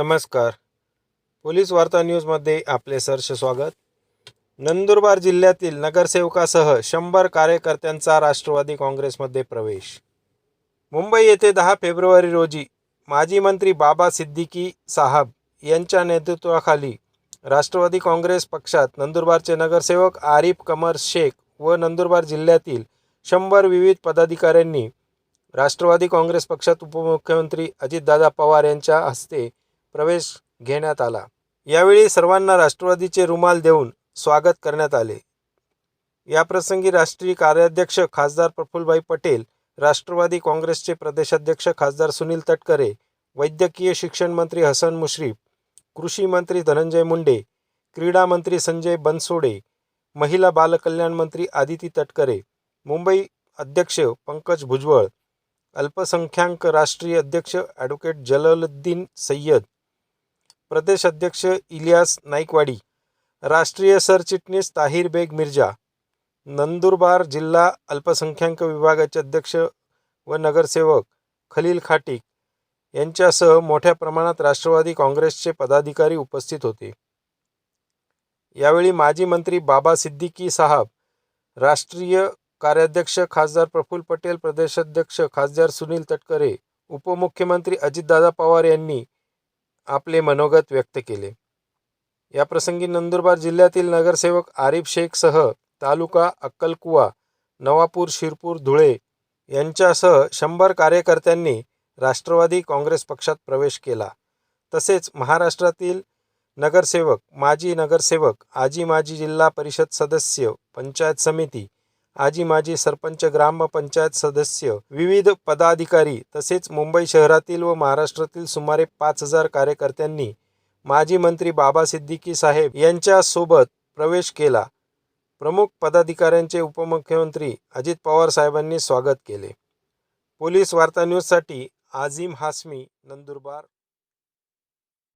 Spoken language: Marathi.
नमस्कार. पोलीस वार्ता न्यूजमध्ये आपले सहर्ष स्वागत. नंदुरबार जिल्ह्यातील नगरसेवकासह शंभर कार्यकर्त्यांचा राष्ट्रवादी काँग्रेसमध्ये प्रवेश. मुंबई येथे दहा फेब्रुवारी रोजी माजी मंत्री बाबा सिद्दीकी साहब यांच्या नेतृत्वाखाली राष्ट्रवादी काँग्रेस पक्षात नंदुरबारचे नगरसेवक आरिफ कमर शेख व नंदुरबार जिल्ह्यातील शंभर विविध पदाधिकाऱ्यांनी राष्ट्रवादी काँग्रेस पक्षात उपमुख्यमंत्री अजितदादा पवार यांच्या हस्ते प्रवेश घेण्यात आला. यावेळी सर्वांना राष्ट्रवादीचे रुमाल देऊन स्वागत करण्यात आले. याप्रसंगी राष्ट्रीय कार्याध्यक्ष खासदार प्रफुल्लभाई पटेल राष्ट्रवादी काँग्रेसचे प्रदेशाध्यक्ष खासदार सुनील तटकरे वैद्यकीय शिक्षण मंत्री हसन मुश्रीफ कृषी मंत्री धनंजय मुंडे क्रीडा मंत्री संजय बनसोडे महिला बालकल्याण मंत्री आदिती तटकरे मुंबई अध्यक्ष पंकज भुजबळ अल्पसंख्याक राष्ट्रीय अध्यक्ष ॲडव्होकेट जलालुद्दीन सय्यद प्रदेश अध्यक्ष इलियास नाईकवाडी राष्ट्रीय सरचिटणीस ताहिर बेग मिर्जा नंदुरबार जिल्हा अल्पसंख्याक विभागाचे अध्यक्ष व नगरसेवक खलील खाटीक यांच्यासह मोठ्या प्रमाणात राष्ट्रवादी काँग्रेसचे पदाधिकारी उपस्थित होते. यावेळी माजी मंत्री बाबा सिद्दीकी साहब राष्ट्रीय कार्याध्यक्ष खासदार प्रफुल्ल पटेल प्रदेशाध्यक्ष खासदार सुनील तटकरे उपमुख्यमंत्री अजितदादा पवार यांनी आपले मनोगत व्यक्त केले. याप्रसंगी नंदुरबार जिल्ह्यातील नगरसेवक आरिफ शेखसह तालुका अक्कलकुवा नवापूर शिरपूर धुळे यांच्यासह शंभर कार्यकर्त्यांनी राष्ट्रवादी काँग्रेस पक्षात प्रवेश केला. तसेच महाराष्ट्रातील नगरसेवक माजी नगरसेवक आजी माजी जिल्हा परिषद सदस्य पंचायत समिती आजी माजी सरपंच ग्रामपंचायत सदस्य विविध पदाधिकारी तसेच मुंबई शहरातील व महाराष्ट्रातील सुमारे पाच हजार कार्यकर्त्यांनी माजी मंत्री बाबा सिद्दीकी साहेब यांच्यासोबत प्रवेश केला. प्रमुख पदाधिकाऱ्यांचे उपमुख्यमंत्री अजित पवार साहेबांनी स्वागत केले. पोलीस वार्ता न्यूजसाठी आझिम हासमी नंदुरबार.